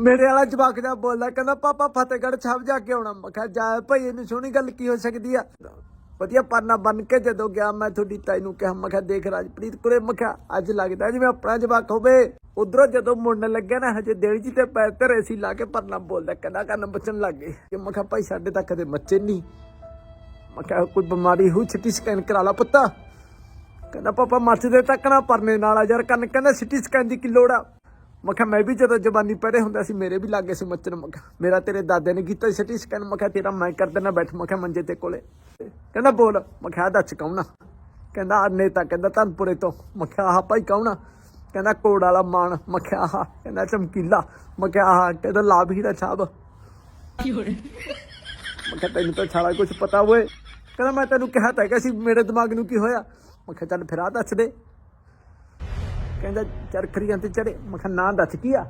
ਮੇਰੇ ਵਾਲਾ ਜਵਾਕ ਜਾ ਬੋਲਦਾ, ਕਹਿੰਦਾ, ਪਾਪਾ ਫਤਿਹਗੜ੍ਹ ਛਾਪ ਜਾ ਕੇ ਆਉਣਾ। ਮੈਂ ਕਿਹਾ, ਜਾ ਭਾਈ ਇਹਨੂੰ ਸੋਹਣੀ ਗੱਲ ਕੀ ਹੋ ਸਕਦੀ ਆ? ਵਧੀਆ ਪਰਨਾ ਬਣ ਕੇ ਜਦੋਂ ਗਿਆ, ਮੈਂ ਤੁਹਾਡੀ ਤਾਈ ਨੂੰ ਕਿਹਾ, ਮੈਂ ਕਿਹਾ, ਦੇਖ ਰਾਜਪ੍ਰੀਤ ਕੁਰੇ ਮੈਂ ਕਿਹਾ, ਅੱਜ ਲੱਗਦਾ ਜਿਵੇਂ ਆਪਣਾ ਜਵਾਕ ਹੋਵੇ। ਉਧਰੋਂ ਜਦੋਂ ਮੁੰਡਣ ਲੱਗਿਆ ਨਾ, ਹਜੇ ਦੇਵ ਜੀ ਤੇ ਪੈਰ ਧਰੇ ਸੀ, ਲਾ ਕੇ ਪਰਨਾ ਬੋਲਦਾ, ਕਹਿੰਦਾ, ਕੰਨ ਬਚਣ ਲੱਗ ਗਏ। ਕਿ ਮੈਂ ਕਿਹਾ, ਭਾਈ, ਸਾਡੇ ਤੱਕ ਕਦੇ ਮੱਚੇ ਨਹੀਂ ਮੈਂ ਕਿਹਾ, ਕੋਈ ਬਿਮਾਰੀ ਹੋਈ ਸਿਟੀ ਸਕੈਨ ਕਰਾ ਲਾ ਪੁੱਤਾ। ਕਹਿੰਦਾ, ਪਾਪਾ ਮੱਚਦੇ ਤੱਕ ਨਾ ਪਰਨੇ ਨਾਲ ਆ ਯਾਰ, ਕੰਨ, ਕਹਿੰਦਾ, ਸਿਟੀ ਸਕੈਨ ਦੀ ਕੀ ਲੋੜ ਆ? ਮੈਂ ਕਿਹਾ ਮੈਂ ਵੀ ਜਦੋਂ ਜਵਾਨੀ ਪੜ੍ਹੇ ਹੁੰਦਾ ਸੀ ਮੇਰੇ ਵੀ ਲੱਗੇ ਸੀ ਮੱਚਣ ਮੈਂ ਕਿਹਾ ਮੇਰਾ ਤੇਰੇ ਦਾਦੇ ਨੇ ਕੀਤਾ ਸਿਟੀ ਸਕੈਨ ਮੈਂ ਕਿਹਾ ਤੇਰਾ ਮੈਂ ਕਰ ਦੇਣਾ ਬੈਠ ਮੈਂ ਕਿਹਾ ਮੰਜੇ ਤੇ ਕੋਲੇ ਕਹਿੰਦਾ ਬੋਲ ਮੈਂ ਕਿਹਾ ਕੌਣ ਆ ਕਹਿੰਦਾ ਆਹ ਨੇਤਾ ਕਹਿੰਦਾ ਧਨਪੁਰੇ ਤੋਂ ਮੈਂ ਕਿਹਾ ਆਹ ਭਾਈ ਕੌਣ ਆ ਕਹਿੰਦਾ ਕੋੜ ਵਾਲਾ ਮਾਨ ਮੈਂ ਕਿਹਾ ਆਹ ਕਹਿੰਦਾ ਚਮਕੀਲਾ ਮੈਂ ਕਿਹਾ ਆਹ ਕਹਿੰਦਾ ਲਾਭ ਹੀਰਾ ਸਾਹਿਬ ਮੈਂ ਕਿਹਾ ਤੈਨੂੰ ਤਾਂ ਸਾਰਾ ਕੁਝ ਪਤਾ ਓਏ ਕਹਿੰਦਾ ਮੈਂ ਤੈਨੂੰ ਕਿਹਾ ਤਾਂ ਕਿ ਸੀ ਮੇਰੇ ਦਿਮਾਗ ਨੂੰ ਕੀ ਹੋਇਆ ਮੈਂ ਕਿਹਾ ਚੱਲ ਫਿਰ ਆ ਦੱਸ ਦੇ ਕਹਿੰਦਾ ਚਰਖੜੀਆਂ ਤੇ ਚੜੇ ਮੈਂ ਕਿਹਾ ਨਾਂ ਦੱਸ ਕੀ ਆ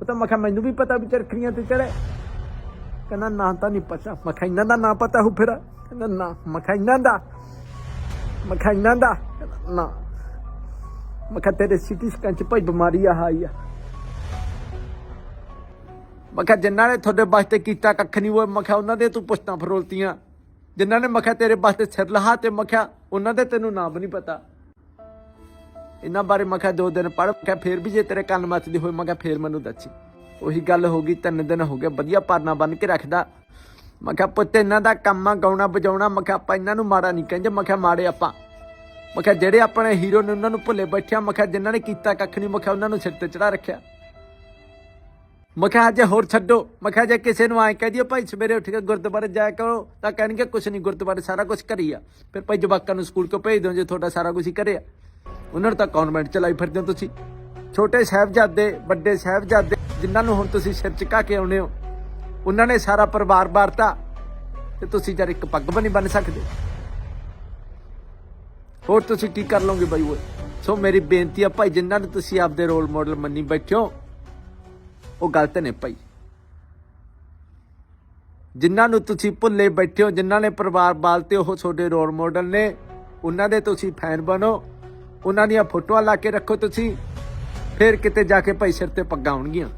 ਉਹ ਤਾਂ ਮੈਂ ਕਿਹਾ ਮੈਨੂੰ ਵੀ ਪਤਾ ਵੀ ਚਰਖੜੀਆਂ ਤੇ ਚੜੇ ਕਹਿੰਦਾ ਨਾਂ ਤਾਂ ਨਹੀਂ ਪਤਾ ਮੈਂ ਕਿਹਾ ਇਹਨਾਂ ਦਾ ਨਾਂ ਪਤਾ ਹੋ ਫਿਰ ਕਹਿੰਦਾ ਨਾ ਮੈਂ ਕਿਹਾ ਇਹਨਾਂ ਦਾ ਮੈਂ ਕਿਹਾ ਇਹਨਾਂ ਦਾ ਨਾ ਮੈਂ ਕਿਹਾ ਤੇਰੇ ਸਿਟੀ ਸਕੈਨ ਚ ਭਾਈ ਬਿਮਾਰੀ ਆ ਆਈ ਆ ਮੈਂ ਕਿਹਾ ਜਿਨ੍ਹਾਂ ਨੇ ਤੁਹਾਡੇ ਵਾਸਤੇ ਕੀਤਾ ਕੱਖ ਨਹੀਂ ਉਹ ਮੈਂ ਕਿਹਾ ਉਹਨਾਂ ਦੇ ਤੂੰ ਪੁੱਛਤਾਂ ਫਰੋਲਤੀਆਂ ਜਿਨ੍ਹਾਂ ਨੇ ਮੈਂ ਕਿਹਾ ਤੇਰੇ ਵਾਸਤੇ ਸਿਰ ਲਹਾ ਤੇ ਮੈਂ ਕਿਹਾ ਉਹਨਾਂ ਦੇ ਤੈਨੂੰ ਨਾਮ ਨਹੀਂ ਪਤਾ ਇਹਨਾਂ ਬਾਰੇ ਮੈਂ ਕਿਹਾ ਦੋ ਦਿਨ ਪੜ੍ਹ ਕੇ ਫੇਰ ਵੀ ਜੇ ਤੇਰੇ ਕੰਨ ਮੱਚਦੇ ਹੋਏ ਮੈਂ ਕਿਹਾ ਫੇਰ ਮੈਨੂੰ ਦੱਸੀ ਉਹੀ ਗੱਲ ਹੋ ਗਈ ਤਿੰਨ ਦਿਨ ਹੋ ਗਏ ਵਧੀਆ ਪਰਨਾ ਬੰਨ ਕੇ ਰੱਖਦਾ ਮੈਂ ਕਿਹਾ ਪੁੱਤ ਇਹਨਾਂ ਦਾ ਕੰਮ ਆ ਗਾਉਣਾ ਵਜਾਉਣਾ ਮੈਂ ਕਿਹਾ ਆਪਾਂ ਇਹਨਾਂ ਨੂੰ ਮਾੜਾ ਨਹੀਂ ਕਹਿੰਦੇ ਮੈਂ ਕਿਹਾ ਮਾੜੇ ਆਪਾਂ ਮੈਂ ਕਿਹਾ ਜਿਹੜੇ ਆਪਣੇ ਹੀਰੋ ਨੇ ਉਹਨਾਂ ਨੂੰ ਭੁੱਲੇ ਬੈਠਿਆ ਮੈਂ ਕਿਹਾ ਜਿਨ੍ਹਾਂ ਨੇ ਕੀਤਾ ਕੱਖ ਨਹੀਂ ਮੈਂ ਕਿਹਾ ਉਹਨਾਂ ਨੂੰ ਸਿਰ ਤੇ ਚੜਾ ਰੱਖਿਆ ਮੈਂ ਕਿਹਾ ਜੇ ਹੋਰ ਛੱਡੋ ਮੈਂ ਕਿਹਾ ਜੇ ਕਿਸੇ ਨੂੰ ਐਂ ਕਹਿ ਦਿਓ ਭਾਈ ਸਵੇਰੇ ਉੱਠ ਕੇ ਗੁਰਦੁਆਰੇ ਜਾਇਆ ਕਰੋ ਤਾਂ ਕਹਿਣਗੇ ਕੁਛ ਨਹੀਂ ਗੁਰਦੁਆਰੇ ਸਾਰਾ ਕੁਝ ਕਰੀ ਆ ਫਿਰ ਭਾਈ ਜਵਾਕਾਂ ਨੂੰ ਸਕੂਲ ਕਿਉਂ ਭੇਜ ਦਿਓ ਜੇ ਤੁਹਾਡਾ ਸਾਰਾ ਕੁਝ ਹੀ ਕਰਿਆ ਉਹਨਾਂ ਨੂੰ ਤਾਂ ਕਨਵੈਂਟ ਚਲਾਈ ਫਿਰਦੇ ਹੋ ਤੁਸੀਂ। ਛੋਟੇ ਸਾਹਿਬਜ਼ਾਦੇ, ਵੱਡੇ ਸਾਹਿਬਜ਼ਾਦੇ, ਜਿਨ੍ਹਾਂ ਨੂੰ ਹੁਣ ਤੁਸੀਂ ਸਿਰ ਚੁਕਾ ਕੇ ਆਉਨੇ ਹੋ, ਉਹਨਾਂ ਨੇ ਸਾਰਾ ਪਰਿਵਾਰ ਵਾਰਤਾ, ਤੇ ਤੁਸੀਂ ਜਰ ਇੱਕ ਪੱਗ ਵੀ ਨਹੀਂ ਬੰਨ ਸਕਦੇ। ਹੋਰ ਤੁਸੀਂ ਕੀ ਕਰ ਲਓਗੇ ਬਾਈ ਉਹ ਸੋ ਮੇਰੀ ਬੇਨਤੀ ਆ ਭਾਈ, ਜਿਨ੍ਹਾਂ ਨੂੰ ਤੁਸੀਂ ਆਪਦੇ ਰੋਲ ਮਾਡਲ ਮੰਨੀ ਬੈਠੇ ਹੋ, ਉਹ ਗਲਤ ਨੇ ਭਾਈ। ਜਿਨ੍ਹਾਂ ਨੂੰ ਤੁਸੀਂ ਭੁੱਲੇ ਬੈਠੇ ਹੋ, ਜਿਨ੍ਹਾਂ ਨੇ ਪਰਿਵਾਰ ਬਾਲਤੇ ਉਹ ਤੁਹਾਡੇ ਰੋਲ ਮਾਡਲ ਨੇ, ਉਹਨਾਂ ਦੇ ਤੁਸੀਂ ਫੈਨ ਬਣੋ ਉਹਨਾਂ ਦੀਆਂ ਫੋਟੋਆਂ ਲਾ ਕੇ ਰੱਖੋ ਤੁਸੀਂ। ਫਿਰ ਕਿਤੇ ਜਾ ਕੇ ਭਾਈ ਸਿਰ ਤੇ ਪੱਗਾਂ ਆਉਣਗੀਆਂ।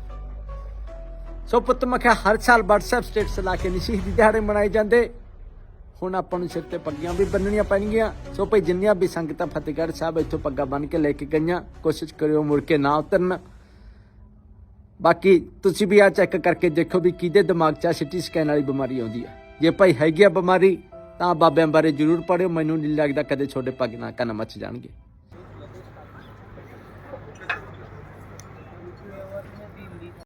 ਸੋ ਪੁੱਤ ਮੈਂ ਹਰ ਸਾਲ WhatsApp ਸਟੇਟਸ ਲਾ ਕੇ ਨਹੀਂ ਸ਼ਹੀਦੀ ਦਿਹਾੜੇ ਮਨਾਏ ਜਾਂਦੇ। ਹੁਣ ਆਪਾਂ ਨੂੰ ਸਿਰ ਤੇ ਪੱਗੀਆਂ ਵੀ ਬੰਨਣੀਆਂ ਪੈਣਗੀਆਂ। ਸੋ ਭਾਈ ਜਿੰਨੀਆਂ ਵੀ ਸੰਗਤਾਂ ਫਤਿਹਗੜ੍ਹ ਸਾਹਿਬ ਇੱਥੋਂ ਪੱਗਾਂ ਬੰਨ ਕੇ ਲੈ ਕੇ ਗਈਆਂ, ਕੋਸ਼ਿਸ਼ ਕਰਿਓ ਮੁੜ ਕੇ ਨਾ ਉਤਰਨ। ਬਾਕੀ ਤੁਸੀਂ ਵੀ ਆ ਚੈੱਕ ਕਰਕੇ ਦੇਖੋ ਵੀ ਕਿਹਦੇ ਦਿਮਾਗ 'ਚ ਆ ਸਿਟੀ ਸਕੈਨ ਵਾਲੀ ਬਿਮਾਰੀ ਆਉਂਦੀ ਆ। ਜੇ ਭਾਈ ਹੈਗੀ ਆ ਬਿਮਾਰੀ, ਤਾਂ ਬਾਬਿਆਂ ਬਾਰੇ ਜ਼ਰੂਰ ਪੜਿਓ ਮੈਨੂੰ ਨਹੀਂ ਲੱਗਦਾ ਕਦੇ ਛੋਟੇ ਪੱਗ ਨਾ ਕੰਨ ਮੱਚ ਜਾਣਗੇ।